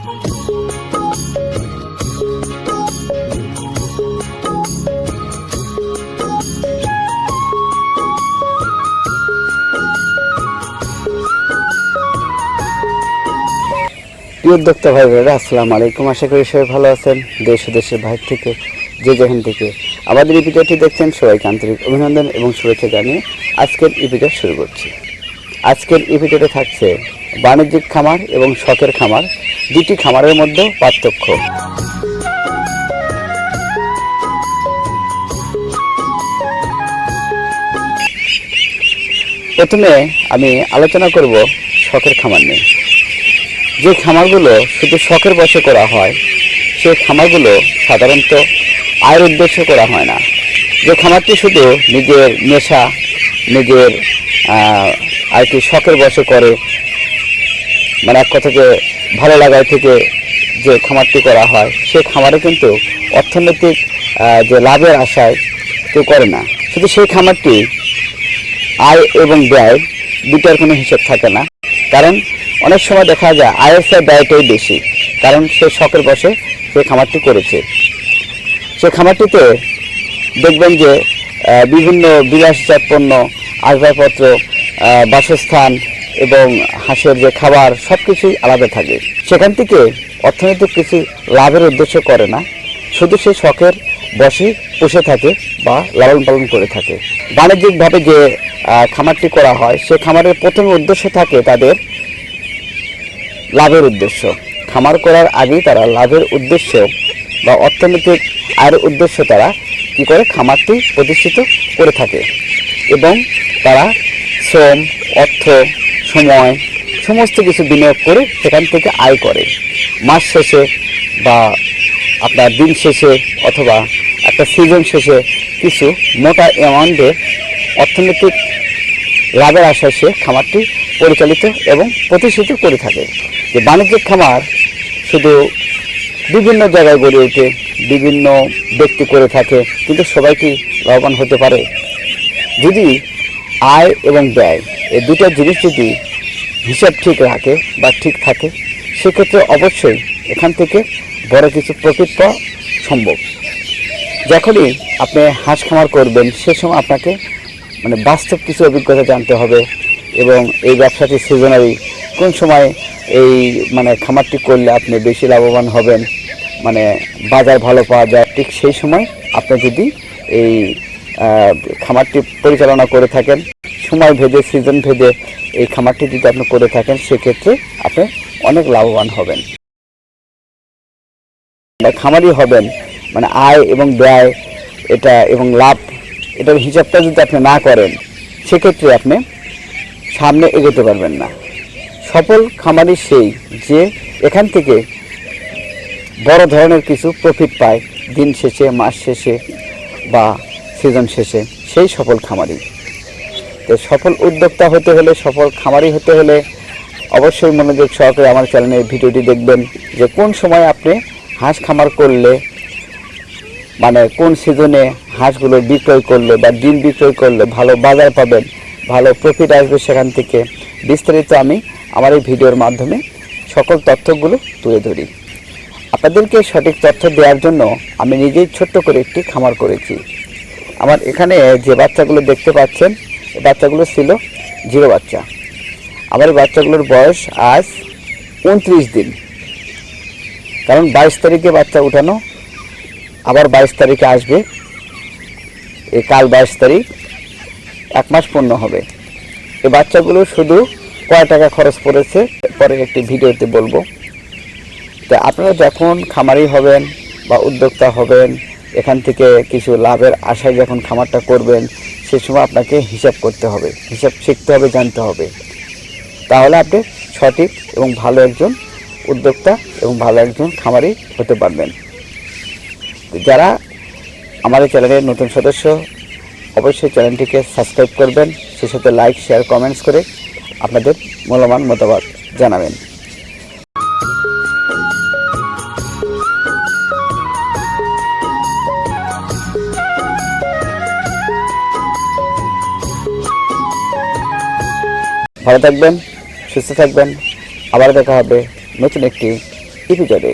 উদ্যোক্তা ভাই বোনেরা, আসসালামু আলাইকুম। আশা করি সবাই ভালো আছেন দেশ ও দেশের বাইরে থেকে, যে যেখান থেকে আমাদের এই ভিডিওটি দেখছেন, সবাইকে আন্তরিক অভিনন্দন এবং শুভেচ্ছা জানিয়ে আজকের এই ভিডিও শুরু করছি। আজকের এই ভিডিওতে থাকছে বাণিজ্যিক খামার এবং শখের খামার, দুটি খামারের মধ্যে পার্থক্য। প্রথমে আমি আলোচনা করব শখের খামার নিয়ে। যে খামারগুলো শুধু শখের বসে করা হয় সেই খামারগুলো সাধারণত আয়ের উদ্দেশ্যে করা হয় না। যে খামারটি শুধু নিজের নেশা, নিজের আর কি শখের বসে করে মানে এক কথাকে ভালো লাগায় থেকে যে খামারটি করা হয় সেই খামারে কিন্তু অর্থনৈতিক যে লাভের আশায় কেউ করে না। শুধু সেই খামারটি আয় এবং ব্যয় দুটার কোনো হিসেব থাকে না। কারণ অনেক সময় দেখা যায় আয়ের চেয়ে ব্যয়টাই বেশি, কারণ সে শখের বসে সে খামারটি করেছে। সে খামারটিতে দেখবেন যে বিভিন্ন বিলাসজাত পণ্য আসবাবপত্র বাসস্থান এবং হাঁসের যে খাবার সব কিছুই আলাদা থাকে। সেখান থেকে অর্থনৈতিক কিছু লাভের উদ্দেশ্য করে না। শুধু সে শখের বসে পুষে থাকে বা লালন পালন করে থাকে। বাণিজ্যিকভাবে যে খামারটি করা হয়, সে খামারের প্রথম উদ্দেশ্য থাকে তাদের লাভের উদ্দেশ্য। খামার করার আগেই তারা লাভের উদ্দেশ্য বা অর্থনৈতিক আয়ের উদ্দেশ্য তারা কি করে খামারটি প্রতিষ্ঠিত করে থাকে। এবং তারা শ্রম, অর্থ সময় সমস্ত কিছু বিনিয়োগ করে সেখান থেকে আয় করে। মাস শেষে বা আপনার দিন শেষে অথবা একটা সিজন শেষে কিছু মোটা অ্যামাউন্টের অর্থনৈতিক লাভের আশায় সে খামারটি পরিচালিত এবং প্রতিষ্ঠিত করে থাকে। যে বাণিজ্যিক খামার শুধু বিভিন্ন জায়গায় গড়ে ওঠে, বিভিন্ন ব্যক্তি করে থাকে, কিন্তু সবাই কি লাভবান হতে পারে। যদি আয় এবং ব্যয় এই দুটো জিনিস যদি হিসাব ঠিক রাখে বা ঠিক থাকে, সেক্ষেত্রে অবশ্যই এখান থেকে বড় কিছু পাওয়া সম্ভব। যখনই আপনি হাঁস খামার করবেন, সে সময় আপনাকে মানে বাস্তব কিছু অভিজ্ঞতা জানতে হবে এবং এই ব্যবসাটি সিজনারি কোন সময় এই মানে খামারটি করলে আপনি বেশি লাভবান হবেন মানে বাজার ভালো পাওয়া যায়, ঠিক সেই সময় আপনি যদি এই খামারটি পরিচালনা করে থাকেন। সময় ভেদে সিজন ভেদে এই খামারটি যদি আপনি করে থাকেন, সেক্ষেত্রে আপনি অনেক লাভবান হবেন। বা খামারি হবেন মানে আয় এবং ব্যয়, এটা এবং লাভ, এটার হিসাবটা যদি আপনি না করেন, সেক্ষেত্রে আপনি সামনে এগোতে পারবেন না। সফল খামারি সেই যে এখান থেকে বড় ধরনের কিছু প্রফিট পায়, দিন শেষে, মাস শেষে বা সিজন শেষে, সেই সফল খামারি। তো সফল উদ্যোক্তা হতে হলে, সফল খামারি হতে হলে অবশ্যই মনোযোগ সহকারে আমার চ্যানেলের ভিডিওটি দেখবেন যে কোন সময় আপনি হাঁস খামার করলে মানে কোন সিজনে হাঁসগুলো বিক্রয় করলে বা ডিম বিক্রয় করলে ভালো বাজার পাবেন, ভালো প্রফিট আসবে সেখান থেকে, বিস্তারিত আমি আমার এই ভিডিওর মাধ্যমে সকল তথ্যগুলো তুলে ধরি। আপনাদেরকে সঠিক তথ্য দেওয়ার জন্য আমি নিজেই ছোট্ট করে একটি খামার করেছি। আমার এখানে যে বাচ্চাগুলো দেখতে পাচ্ছেন বাচ্চাগুলো ছিল জিরো বাচ্চা। আমার বাচ্চাগুলোর বয়স আজ উনত্রিশ দিন। কারণ বাইশ তারিখে বাচ্চা উঠানো, আবার বাইশ তারিখে আসবে। এই কাল বাইশ তারিখ, এক মাস পূর্ণ হবে। এ বাচ্চাগুলো শুধু কয় টাকা খরচ পড়েছে পরে একটি ভিডিওতে বলব। তো আপনারা যখন খামারি হবেন বা উদ্যোক্তা হবেন, এখান থেকে কিছু লাভের আশায় যখন খামারটা করবেন সে সময় আপনাকে হিসাব করতে হবে, হিসাব শিখতে হবে, জানতে হবে। তাহলে আপনি সঠিক এবং ভালো একজন উদ্যোক্তা এবং ভালো একজন খামারি হতে পারবেন। যারা এই চ্যানেলের নতুন সদস্য, অবশ্যই চ্যানেলটিকে সাবস্ক্রাইব করবেন সে সাথে লাইক, শেয়ার, কমেন্টস করে আপনাদের মূল্যবান মতামত জানাবেন। ভালো থাকবেন সুস্থ থাকবেন। আবার দেখা হবে নতুন একটি এপিজোডে